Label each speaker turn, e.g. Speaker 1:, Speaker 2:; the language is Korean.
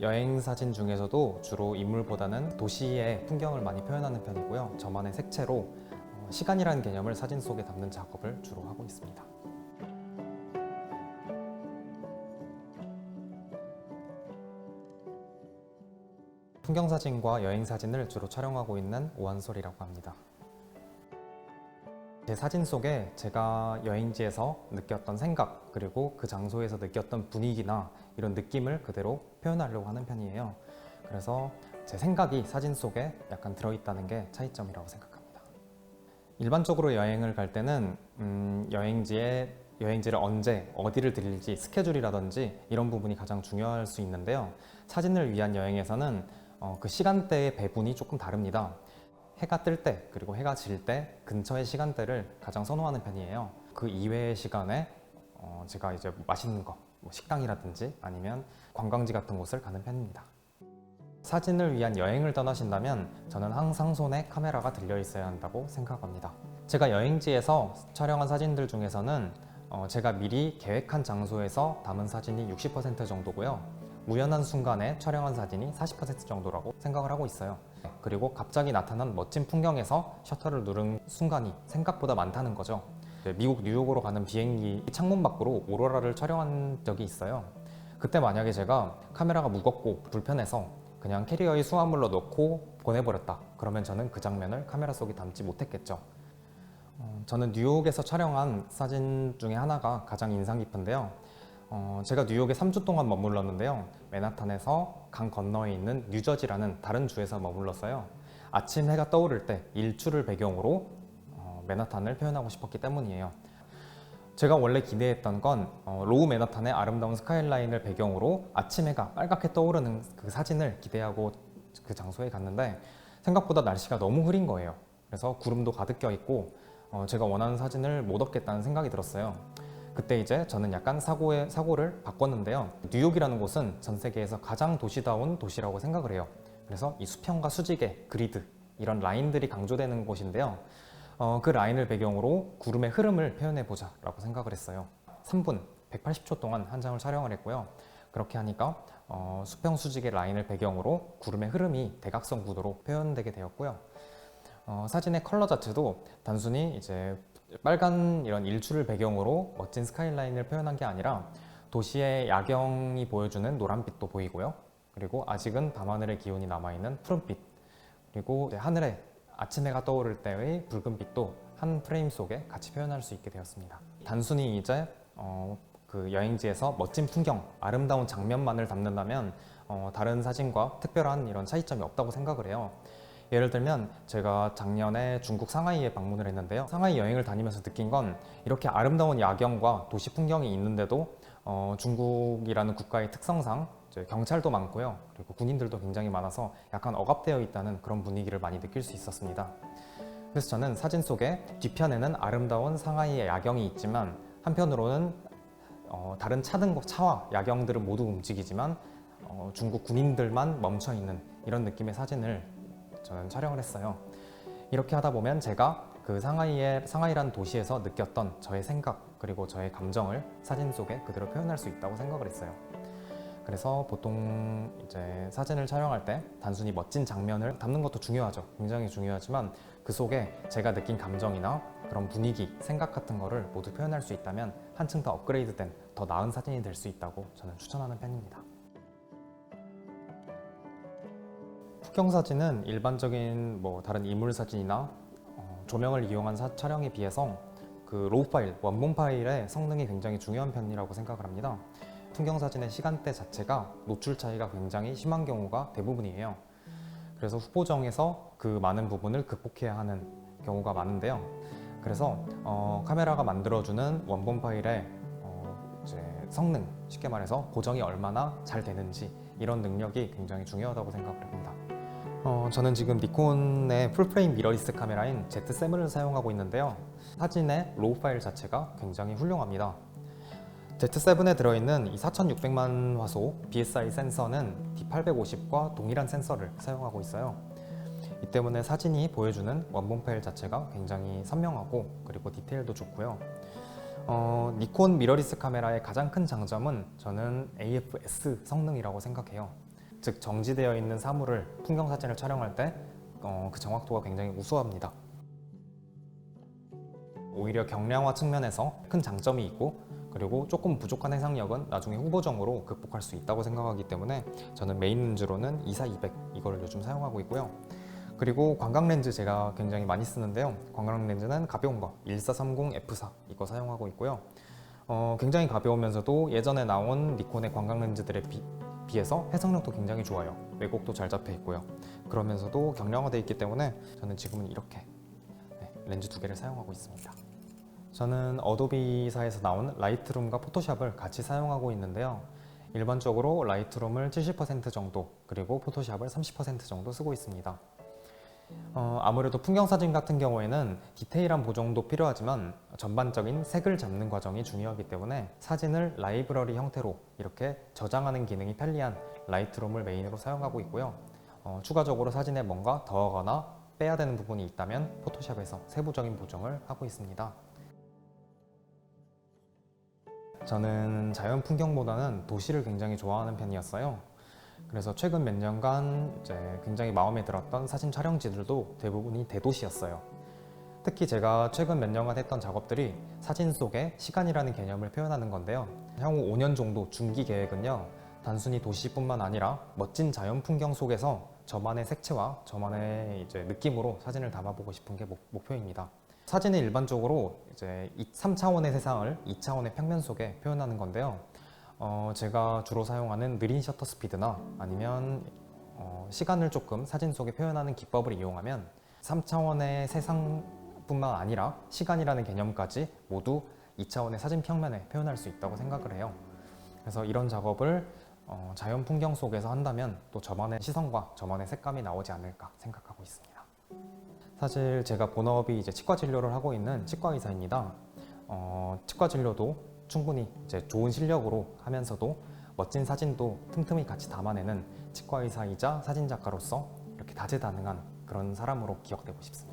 Speaker 1: 여행 사진 중에서도 주로 인물보다는 도시의 풍경을 많이 표현하는 편이고요. 저만의 색채로 어, 시간이라는 개념을 사진 속에 담는 작업을 주로 하고 있습니다. 풍경 사진과 여행 사진을 주로 촬영하고 있는 오한솔이라고 합니다. 제 사진 속에 제가 여행지에서 느꼈던 생각 그리고 그 장소에서 느꼈던 분위기나 이런 느낌을 그대로 표현하려고 하는 편이에요. 그래서 제 생각이 사진 속에 약간 들어있다는 게 차이점이라고 생각합니다. 일반적으로 여행을 갈 때는 음, 여행지에 여행지를 언제 어디를 들릴지 스케줄이라든지 이런 부분이 가장 중요할 수 있는데요. 사진을 위한 여행에서는 어, 그 시간대의 배분이 조금 다릅니다. 해가 뜰 때 그리고 해가 질 때 근처의 시간대를 가장 선호하는 편이에요. 그 이외의 시간에 어, 제가 이제 맛있는 거, 뭐 식당이라든지 아니면 관광지 같은 곳을 가는 편입니다. 사진을 위한 여행을 떠나신다면 저는 항상 손에 카메라가 들려 있어야 한다고 생각합니다. 제가 여행지에서 촬영한 사진들 중에서는 어, 제가 미리 계획한 장소에서 담은 사진이 60% 정도고요. 우연한 순간에 촬영한 사진이 40% 정도라고 생각을 하고 있어요. 그리고 갑자기 나타난 멋진 풍경에서 셔터를 누른 순간이 생각보다 많다는 거죠. 미국 뉴욕으로 가는 비행기 창문 밖으로 오로라를 촬영한 적이 있어요. 그때 만약에 제가 카메라가 무겁고 불편해서 그냥 캐리어에 수화물로 넣고 보내버렸다. 그러면 저는 그 장면을 카메라 속에 담지 못했겠죠. 어, 저는 뉴욕에서 촬영한 사진 중에 하나가 가장 인상 깊은데요. 어, 제가 뉴욕에 3주 동안 머물렀는데요. 맨하탄에서 강 건너에 있는 뉴저지라는 다른 주에서 머물렀어요. 아침 해가 떠오를 때 일출을 배경으로 어, 맨하탄을 표현하고 싶었기 때문이에요. 제가 원래 기대했던 건 어, 로우 맨하탄의 아름다운 스카이라인을 배경으로 아침 해가 빨갛게 떠오르는 그 사진을 기대하고 그 장소에 갔는데 생각보다 날씨가 너무 흐린 거예요. 그래서 구름도 가득 껴 있고 어, 제가 원하는 사진을 못 얻겠다는 생각이 들었어요. 그때 이제 저는 약간 사고의 사고를 바꿨는데요. 뉴욕이라는 곳은 전 세계에서 가장 도시다운 도시라고 생각을 해요. 그래서 이 수평과 수직의 그리드 이런 라인들이 강조되는 곳인데요. 어, 그 라인을 배경으로 구름의 흐름을 표현해 보자라고 생각을 했어요. 3분 180초 동안 한 장을 촬영을 했고요. 그렇게 하니까 어, 수평 수직의 라인을 배경으로 구름의 흐름이 대각선 구도로 표현되게 되었고요. 어, 사진의 컬러 자체도 단순히 이제 빨간 이런 일출을 배경으로 멋진 스카이라인을 표현한 게 아니라 도시의 야경이 보여주는 노란빛도 보이고요. 그리고 아직은 밤하늘의 기운이 남아있는 푸른빛 그리고 하늘에 아침 해가 떠오를 때의 붉은빛도 한 프레임 속에 같이 표현할 수 있게 되었습니다. 단순히 이제 어, 그 여행지에서 멋진 풍경, 아름다운 장면만을 담는다면 어, 다른 사진과 특별한 이런 차이점이 없다고 생각을 해요. 예를 들면 제가 작년에 중국 상하이에 방문을 했는데요. 상하이 여행을 다니면서 느낀 건 이렇게 아름다운 야경과 도시 풍경이 있는데도 어, 중국이라는 국가의 특성상 경찰도 많고요. 그리고 군인들도 굉장히 많아서 약간 억압되어 있다는 그런 분위기를 많이 느낄 수 있었습니다. 그래서 저는 사진 속에 뒤편에는 아름다운 상하이의 야경이 있지만 한편으로는 어, 다른 차등 차와 야경들은 모두 움직이지만 어, 중국 군인들만 멈춰 있는 이런 느낌의 사진을 저는 촬영을 했어요. 이렇게 하다 보면 제가 그 상하이의 상하이라는 도시에서 느꼈던 저의 생각 그리고 저의 감정을 사진 속에 그대로 표현할 수 있다고 생각을 했어요. 그래서 보통 이제 사진을 촬영할 때 단순히 멋진 장면을 담는 것도 중요하죠. 굉장히 중요하지만 그 속에 제가 느낀 감정이나 그런 분위기, 생각 같은 거를 모두 표현할 수 있다면 한층 더 업그레이드된 더 나은 사진이 될 수 있다고 저는 추천하는 편입니다. 풍경 사진은 일반적인 뭐 다른 인물 사진이나 어, 조명을 이용한 사- 촬영에 비해서 그 로우 파일, 원본 파일의 성능이 굉장히 중요한 편이라고 생각을 합니다. 풍경 사진의 시간대 자체가 노출 차이가 굉장히 심한 경우가 대부분이에요. 그래서 후보정에서 그 많은 부분을 극복해야 하는 경우가 많은데요. 그래서 어, 카메라가 만들어주는 원본 파일의 어, 이제 성능, 쉽게 말해서 고정이 얼마나 잘 되는지 이런 능력이 굉장히 중요하다고 생각을 합니다. 어, 저는 지금 니콘의 풀프레임 미러리스 카메라인 Z7을 사용하고 있는데요. 사진의 로우 파일 자체가 굉장히 훌륭합니다. Z7에 들어있는 이 4600만 화소 BSI 센서는 D850과 동일한 센서를 사용하고 있어요. 이 때문에 사진이 보여주는 원본 파일 자체가 굉장히 선명하고 그리고 디테일도 좋고요. 어, 니콘 미러리스 카메라의 가장 큰 장점은 저는 AFS 성능이라고 생각해요. 즉 정지되어 있는 사물을 풍경 사진을 촬영할 때 어, 그 정확도가 굉장히 우수합니다. 오히려 경량화 측면에서 큰 장점이 있고 그리고 조금 부족한 해상력은 나중에 후보적으로 극복할 수 있다고 생각하기 때문에 저는 메인 렌즈로는 24-200 이거를 요즘 사용하고 있고요. 그리고 관광 렌즈 제가 굉장히 많이 쓰는데요. 관광 렌즈는 가벼운 거 1430 F4 이거 사용하고 있고요. 어, 굉장히 가벼우면서도 예전에 나온 니콘의 관광 렌즈들에 비, 비해서 해상력도 굉장히 좋아요. 왜곡도 잘 잡혀 있고요. 그러면서도 경량화되어 있기 때문에 저는 지금은 이렇게 네, 렌즈 두 개를 사용하고 있습니다. 저는 어도비사에서 나온 라이트룸과 포토샵을 같이 사용하고 있는데요. 일반적으로 라이트룸을 70% 정도 그리고 포토샵을 30% 정도 쓰고 있습니다. 어, 아무래도 풍경 사진 같은 경우에는 디테일한 보정도 필요하지만 전반적인 색을 잡는 과정이 중요하기 때문에 사진을 라이브러리 형태로 이렇게 저장하는 기능이 편리한 라이트룸을 메인으로 사용하고 있고요. 어, 추가적으로 사진에 뭔가 더하거나 빼야 되는 부분이 있다면 포토샵에서 세부적인 보정을 하고 있습니다. 저는 자연 풍경보다는 도시를 굉장히 좋아하는 편이었어요. 그래서 최근 몇 년간 이제 굉장히 마음에 들었던 사진 촬영지들도 대부분이 대도시였어요. 특히 제가 최근 몇 년간 했던 작업들이 사진 속에 시간이라는 개념을 표현하는 건데요. 향후 5년 정도 중기 계획은요. 단순히 도시뿐만 아니라 멋진 자연 풍경 속에서 저만의 색채와 저만의 이제 느낌으로 사진을 담아보고 싶은 게 목, 목표입니다. 사진은 일반적으로 이제 3차원의 세상을 2차원의 평면 속에 표현하는 건데요. 어, 제가 주로 사용하는 느린 셔터 스피드나 아니면 어, 시간을 조금 사진 속에 표현하는 기법을 이용하면 3차원의 세상뿐만 아니라 시간이라는 개념까지 모두 2차원의 사진 평면에 표현할 수 있다고 생각을 해요. 그래서 이런 작업을 어, 자연 풍경 속에서 한다면 또 저만의 시선과 저만의 색감이 나오지 않을까 생각하고 있습니다. 사실 제가 본업이 이제 치과 진료를 하고 있는 치과 의사입니다. 어, 치과 진료도 충분히 이제 좋은 실력으로 하면서도 멋진 사진도 틈틈이 같이 담아내는 치과 의사이자 사진 작가로서 이렇게 다재다능한 그런 사람으로 기억되고 싶습니다.